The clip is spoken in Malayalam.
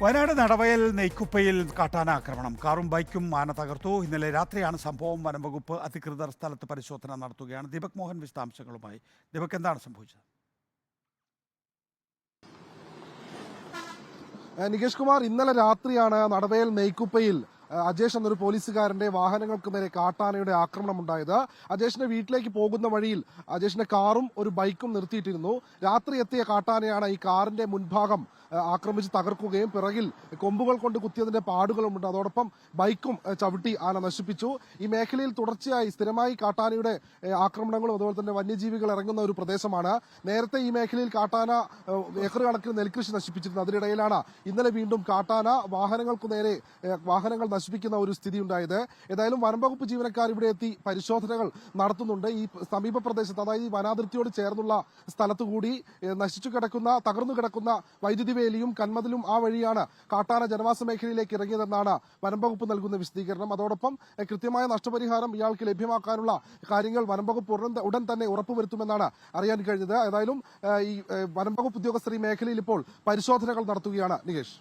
വയനാട് നടവയൽ നെയ്ക്കുപ്പയിൽ കാട്ടാന ആക്രമണം. കാറും ബൈക്കും മാന തകർത്തു. ഇന്നലെ രാത്രിയാണ് സംഭവം വനംവകുപ്പ് അധികൃതർ സ്ഥലത്ത് പരിശോധന നടത്തുകയാണ്. ദീപക് മോഹൻ വിശദാംശങ്ങളുമായി. ദീപക് എന്താണ് സംഭവിച്ചത്? നികേഷ് കുമാർ ഇന്നലെ രാത്രിയാണ് നടവയൽ നെയ്ക്കുപ്പയിൽ അജേഷ് എന്നൊരു പോലീസുകാരന്റെ വാഹനങ്ങൾക്ക് നേരെ കാട്ടാനയുടെ ആക്രമണം ഉണ്ടായത് അജേഷിന്റെ വീട്ടിലേക്ക് പോകുന്ന വഴിയിൽ അജേഷിന്റെ കാറും ഒരു ബൈക്കും നിർത്തിയിട്ടിരുന്നു. രാത്രി എത്തിയ കാട്ടാനയാണ് ഈ കാറിന്റെ മുൻഭാഗം ആക്രമിച്ച് തകർക്കുകയും പിറകിൽ കൊമ്പുകൾ കൊണ്ട് കുത്തിയതിന്റെ പാടുകളുമുണ്ട്. അതോടൊപ്പം ബൈക്കും ചവിട്ടി ആന നശിപ്പിച്ചു. ഈ മേഖലയിൽ തുടർച്ചയായി സ്ഥിരമായി കാട്ടാനയുടെ ആക്രമണങ്ങളും അതുപോലെ തന്നെ വന്യജീവികൾ ഇറങ്ങുന്ന ഒരു പ്രദേശമാണ്. നേരത്തെ ഈ മേഖലയിൽ കാട്ടാന ഏക്കർ കണക്കിന് നെൽകൃഷി നശിപ്പിച്ചിരുന്നു അതിനിടയിലാണ് ഇന്നലെ വീണ്ടും കാട്ടാന വാഹനങ്ങൾക്ക് നേരെ വാഹനങ്ങൾ നശിപ്പിക്കുന്ന ഒരു സ്ഥിതി ഉണ്ടായത് ഏതായാലും വനംവകുപ്പ് ജീവനക്കാർ ഇവിടെ എത്തി പരിശോധനകൾ നടത്തുന്നുണ്ട്. ഈ സമീപ പ്രദേശത്ത് അതായത് ഈ വനാതിർത്തിയോട് ചേർന്നുള്ള സ്ഥലത്തുകൂടി നശിച്ചു കിടക്കുന്ന തകർന്നു കിടക്കുന്ന വൈദ്യുതി വേലിയും കന്മതിലും ആ വഴിയാണ് കാട്ടാന ജനവാസ മേഖലയിലേക്ക് ഇറങ്ങിയതെന്നാണ് വനംവകുപ്പ് നൽകുന്ന വിശദീകരണം. അതോടൊപ്പം കൃത്യമായ നഷ്ടപരിഹാരം ഇയാൾക്ക് ലഭ്യമാക്കാനുള്ള കാര്യങ്ങൾ വനംവകുപ്പ് ഉടൻ തന്നെ ഉറപ്പുവരുത്തുമെന്നാണ് അറിയാൻ കഴിഞ്ഞത്. ഏതായാലും ഈ വനംവകുപ്പ് ഉദ്യോഗസ്ഥർ ഈ മേഖലയിൽ ഇപ്പോൾ പരിശോധനകൾ നടത്തുകയാണ്. നികേഷ്.